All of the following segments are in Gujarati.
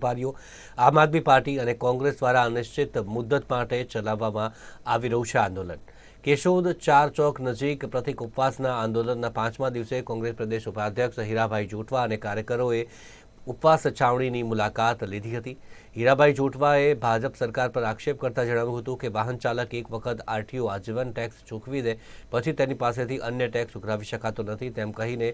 વેપારીઓ આમ આદમી પાર્ટી અને કોંગ્રેસ દ્વારા અનિશ્ચિત મુદ્દત માટે ચલાવવામાં આવી રહ્યું છે આંદોલન. કેશોદ ચાર ચોક નજીક પ્રતિક ઉપવાસના આંદોલનના પાંચમા દિવસે કોંગ્રેસ પ્રદેશ ઉપાધ્યક્ષ હીરાભાઈ જોટવા અને કાર્યકરોએ ઉપવાસ છાવણીની મુલાકાત લીધી હતી. હીરાભાઈ જોટવાએ ભાજપ સરકાર પર આક્ષેપ કરતા જણાવ્યું હતું કે વાહન ચાલક એક વખત આરટીઓ આજીવન ટેક્સ ચૂકવી દે, પછી તેની પાસેથી અન્ય ટેક્સ ઉઘરાવી શકાતો નથી. તેમ કહીને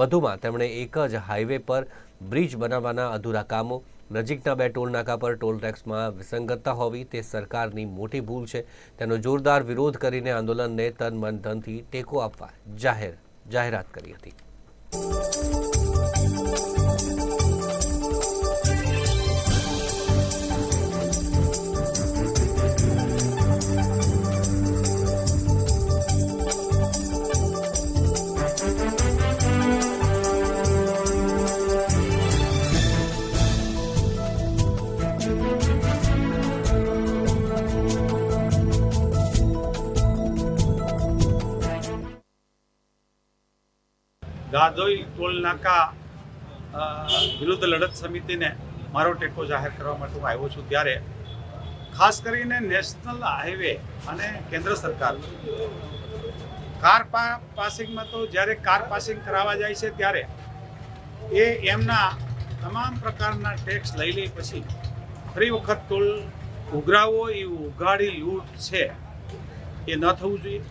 વધુમાં તેમણે એક જ હાઈવે પર બ્રિજ બનાવવાના અધૂરા કામો નજીકના બે ટોલ નાકા પર ટોલ ટેક્સમાં વિસંગતતા હોવી તે સરકારની મોટી ભૂલ છે. તેનો જોરદાર વિરોધ કરીને આંદોલનને તન મન ધનથી ટેકો આપવા જાહેર જાહેરાત કરી હતી. ગાદોઈ ટોલ નાકા વિરુદ્ધ લડત સમિતિને મારો ટેકો જાહેર કરવા માટે હું આવ્યો છું ત્યારે. ખાસ કરીને નેશનલ હાઈવે અને કેન્દ્ર સરકાર. કાર પાસિંગમાં તો જ્યારે કાર પાસિંગ કરાવવા જાય છે ત્યારે એ એમના તમામ પ્રકારના ટેક્સ લઈ લે પછી ફરી વખત ટોલ ઉઘરાવો એ ઉઘાડી લૂંટ છે. એ ન થવું જોઈએ.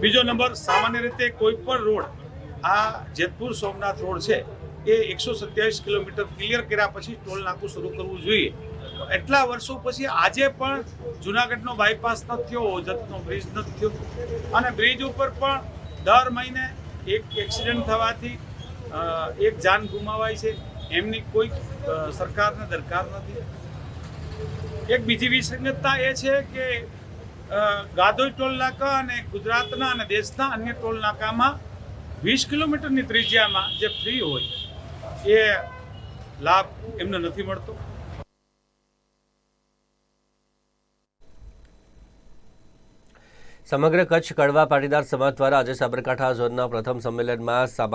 બીજો નંબર, સામાન્ય રીતે કોઈ પણ રોડ આ જેતપુર સોમનાથ રોડ છે, એ એકસો સત્યાવીસ કિલોમીટર ક્લિયર કર્યા પછી ટોલ નાકું શરૂ કરવું જોઈએ. એટલા વર્ષો પછી આજે પણ જુનાગઢનો બાયપાસ નથી થયો, ઓજતનો બ્રિજ નથી થયો અને બ્રિજ ઉપર પણ દર મહિને એક એક્સિડન્ટ થવાથી એક જાન ગુમાવાય છે. એમની કોઈ સરકારને દરકાર નથી. એક બીજી વિસંગતતા એ છે કે ગાધોઈ ટોલ નાકા અને ગુજરાતના અને દેશના અન્ય ટોલ નાકામાં વીસ કિલોમીટરની ત્રિજ્યામાં જે ફ્રી હોય, એ લાભ એમને નથી મળતો. સમગ્ર કચ્છ કડવા પાટીદાર સમાજ દ્વારા આજે સાબરકાંઠા ઝોનના પ્રથમ સંમેલનમાં સામા